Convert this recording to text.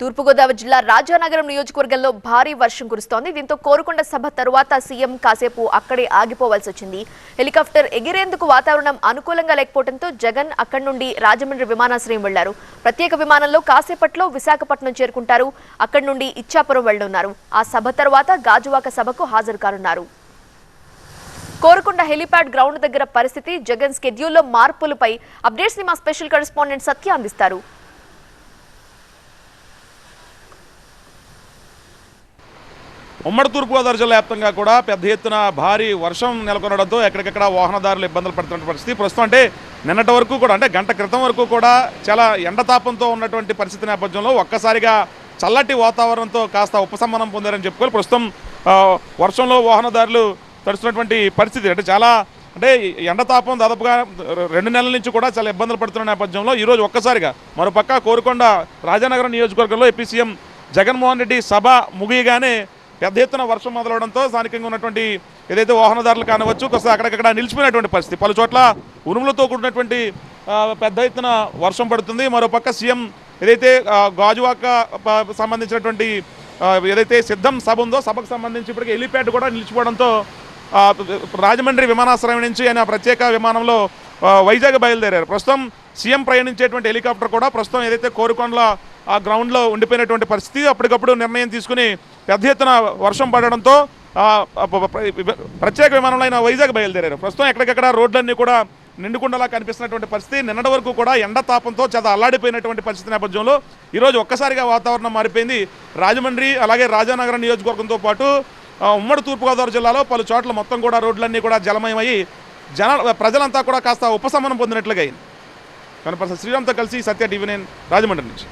తూర్పుగోదావరి జిల్లా రాజానగరం నియోజకవర్గంలో భారీ వర్షం కురుస్తోంది. దీంతో కోరుకొండ సభ తరువాత సీఎం కాసేపు అక్కడే ఆగిపోవాల్సి వచ్చింది. హెలికాప్టర్ ఎగిరేందుకు వాతావరణం అనుకూలంగా లేకపోవడంతో జగన్ అక్కడి నుండి రాజమండ్రి విమానాశ్రయం వెళ్ళారు. ప్రత్యేక విమానంలో కాసేపట్లో విశాఖపట్నం చేరుకుంటారు. అక్కడి నుండి ఇచ్చాపురం వెళ్ళనున్నారు ఆ సభ తర్వాత గాజువాక సభకు హాజరు కానున్నారు. కోరుకొండ హెలిప్యాడ్ గ్రౌండ్ దగ్గర పరిస్థితి జగన్ స్కెడ్యూల్లో మార్పులపై అప్డేట్స్ని మా స్పెషల్ కరెస్పాండెంట్ సత్య అందిస్తారు. ఉమ్మడి తూర్పుగోదావరి జిల్లా వ్యాప్తంగా కూడా పెద్ద ఎత్తున భారీ వర్షం నెలకొనడంతో ఎక్కడికక్కడ వాహనదారులు ఇబ్బందులు పడుతున్న పరిస్థితి. ప్రస్తుతం అంటే నిన్నటి వరకు కూడా అంటే గంట క్రితం వరకు కూడా చాలా ఎండతాపంతో ఉన్నటువంటి పరిస్థితి నేపథ్యంలో ఒక్కసారిగా చల్లటి వాతావరణంతో కాస్త ఉపశమనం పొందారని చెప్పుకోవాలి. ప్రస్తుతం వర్షంలో వాహనదారులు తడుస్తున్నటువంటి పరిస్థితి. అంటే చాలా అంటే ఎండతాపం దాదాపుగా రెండు నెలల నుంచి కూడా చాలా ఇబ్బందులు పడుతున్న నేపథ్యంలో ఈరోజు ఒక్కసారిగా మరోపక్క కోరుకొండ రాజానగరం నియోజకవర్గంలో ఏపీ సీఎం జగన్మోహన్ రెడ్డి సభ ముగియగానే పెద్ద ఎత్తున వర్షం మొదలవడంతో స్థానికంగా ఉన్నటువంటి ఏదైతే వాహనదారులు కానివచ్చు కాస్త అక్కడక్కడ నిలిచిపోయినటువంటి పరిస్థితి. పలు చోట్ల ఉరుములతో కూడినటువంటి పెద్ద ఎత్తున వర్షం పడుతుంది. మరోపక్క సీఎం ఏదైతే గాజువాక సంబంధించినటువంటి ఏదైతే సిద్ధం సభ ఉందో సభకు సంబంధించి ఇప్పటికీ హెలిప్యాడ్ కూడా నిలిచిపోవడంతో రాజమండ్రి విమానాశ్రయం నుంచి ఆయన ప్రత్యేక విమానంలో వైజాగ్ బయలుదేరారు. ప్రస్తుతం సీఎం ప్రయాణించేటువంటి హెలికాప్టర్ కూడా ప్రస్తుతం ఏదైతే కోరుకొండల ఆ గ్రౌండ్లో ఉండిపోయినటువంటి పరిస్థితి అప్పటికప్పుడు నిర్ణయం తీసుకుని పెద్ద ఎత్తున వర్షం పడడంతో ప్రత్యేక విమానంలో ఆయన వైజాగ్ బయలుదేరారు. ప్రస్తుతం ఎక్కడికక్కడ రోడ్లన్నీ కూడా నిండుకుండలా కనిపిస్తున్నటువంటి పరిస్థితి. నిన్నటి వరకు కూడా ఎండ తాపంతో చాలా అల్లాడిపోయినటువంటి పరిస్థితి నేపథ్యంలో ఈరోజు ఒక్కసారిగా వాతావరణం మారిపోయింది. రాజమండ్రి అలాగే రాజానగరం నియోజకవర్గంతో పాటు ఉమ్మడి తూర్పుగోదావరి జిల్లాలో పలు చోట్ల మొత్తం కూడా రోడ్లన్నీ కూడా జలమయమయ్యి జన ప్రజలంతా కూడా కాస్త ఉపశమనం పొందినట్లుగా అయింది. కనుక శ్రీరామ్తో కలిసి సత్య టీవీ నేను రాజమండ్రి నుంచి.